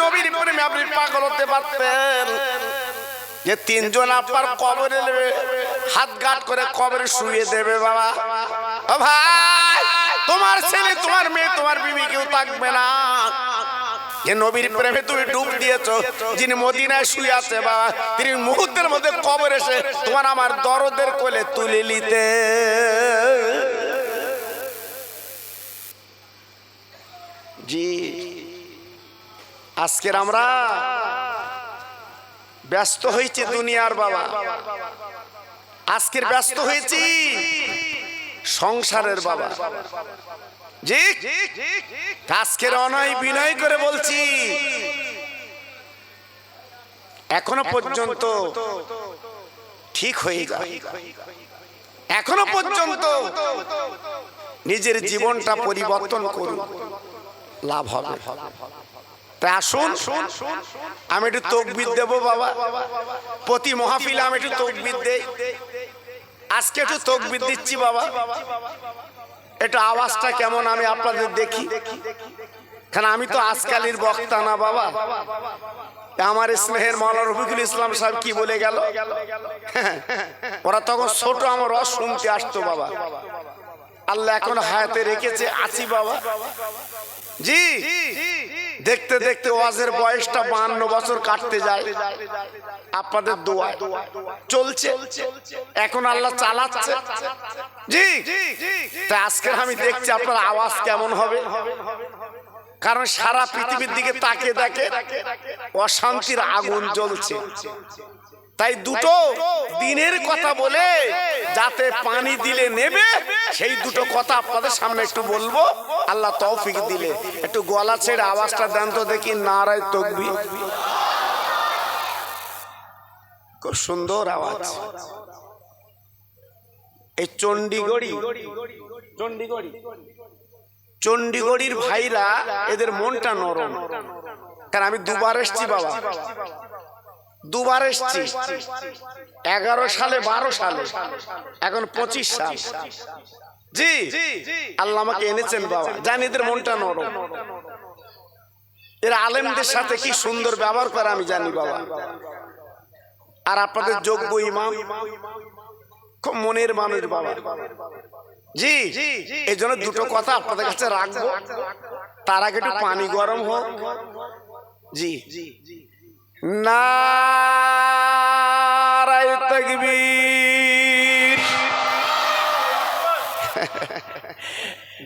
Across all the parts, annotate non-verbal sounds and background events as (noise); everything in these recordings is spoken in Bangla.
নবীর প্রেমে আপনি পাগল হতে পারতেন। যে তিনজন আপনার কবরে নেবে, হাত গাট করে কবরে শুয়ে দেবে বাবা। ও ভাই, তোমার ছেলে, তোমার মেয়ে, তোমার বিবি কেউ থাকবে না। যে নবীর প্রেমে তুমি ডুব দিয়েছ, যিনি মদিনায় শুয়ে আছে বাবা, তিনি মুহূর্তের মধ্যে কবর এসে তোমার আমার দরদের কোলে তুলে নিতে আজকের আমরা ব্যস্ত হয়েছি দুনিয়ার বাবা। আজকের ব্যস্ত হয়েছি সংসারের বাবা। আজকের অনয় বিনয় করে বলছি, এখনও পর্যন্ত ঠিক হয়ে যায় এখনও পর্যন্ত নিজের জীবনটা পরিবর্তন করুন, লাভ হবে। তাই আসুন, আমি একটু তকবির দেবো বাবা। প্রতি মহাফিলে আমি একটু তকবির দেই। আজকে একটু তকবির দিচ্ছি বাবা। একটু আওয়াজটা কেমন আমি আপনাদের দেখি। কারণ আমি তো আজকালের বক্তা না বাবা। আমার স্নেহের মাওলানা রফিকুল ইসলাম সাহেব কি বলে গেল? ওরা তখন ছোট, আমার রস শুনতে আসতো বাবা। আল্লাহ এখন হায়াতে রেখেছে, আছি বাবা। জি। দেখতে দেখতে ওয়াজের বয়সটা বান্ন বছর কাটতে যায়। আপনাদের দোয়া চলছে। এখন আল্লাহ চালাচ্ছে। জি। তা আজকে আমি দেখছি আপনার আওয়াজ কেমন হবে। কারণ সারা পৃথিবীর দিকে তাকে দেখে অশান্তির আগুন জ্বলছে। তাই দুটো দিনের কথা বলে যাতে পানি দিলে নেবে সেই দুটো কথা আপনাদের সামনে একটু বলব। আল্লাহ তৌফিক দিলে। একটু গলা ছেড়ে আওয়াজটা দেন তো দেখি নারায় তকবি খুব সুন্দর আওয়াজ। এই চণ্ডীগড়ি চণ্ডীগড়ি, চণ্ডীগড়ির ভাইরা এদের মনটা নরম। কারণ আমি দুবার এসছি বাবা। দুবার এসছি। এগারো সালে, বারো সালে, এখন পঁচিশ সাল। জি, আল্লাহ আমাকে এনেছেন বাবা। জানি এদের মনটা নরম। এরা আলেমদের সাথে কি সুন্দর ব্যবহার করে আমি জানি বাবা। আর আপনাদের যোগ্য ইমাম, খুব মনের মানুষ বাবা। জি এই জন্য দুটো কথা আপনাদের কাছে রাখব। তার আগে একটু পানি গরম হোক। জি। নারায়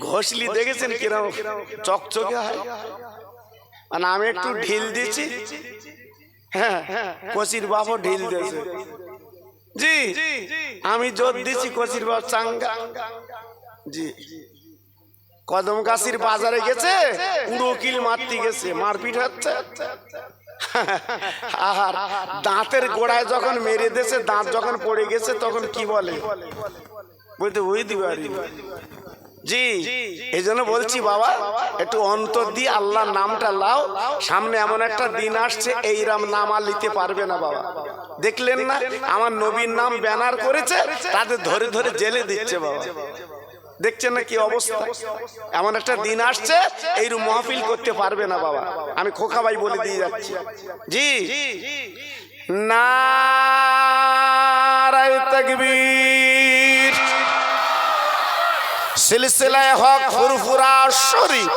ঘষলি দেখেছেন কিরম? চকচকে হয়। মানে আমি একটু ঢিল দিচ্ছি। হ্যাঁ কচির বাবু ঢিল দিয়েছে। জি, আমি জোর দিচ্ছি কচির বাবু চাঙ্গা। জি। কদম গাছির বাজারে গেছে উড়ো কিল মারতে গেছে, মারপিট হচ্ছে। (laughs) আর দাঁতের গোড়ায় যখন মেরে দিয়েছে দাঁত যখন পড়ে গেছে, তখন কি বলে? বলতে, ওই দিবারি। জি এই জন্য বলছি বাবা, একটু অন্তর দিয়ে আল্লাহর নামটা লাও সামনে এমন একটা দিন আসছে এইরাম নাম আর নিতে পারবে না বাবা। দেখলেন না, আমার নবীর নাম ব্যানার করেছে, তাদের ধরে ধরে জেলে দিচ্ছে বাবা। দেখছেন না কি অবস্থা? এমন একটা দিন আসছে এইরকম মহফিল করতে পারবে না বাবা। আমি খোকা ভাই বলে দিয়ে যাচ্ছি। জি। নারায় তকবীর। সিলসিলায় হক ফুরফুরা শরীফ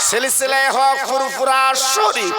সিলসিলায় হক ফুরফুরা শরীফ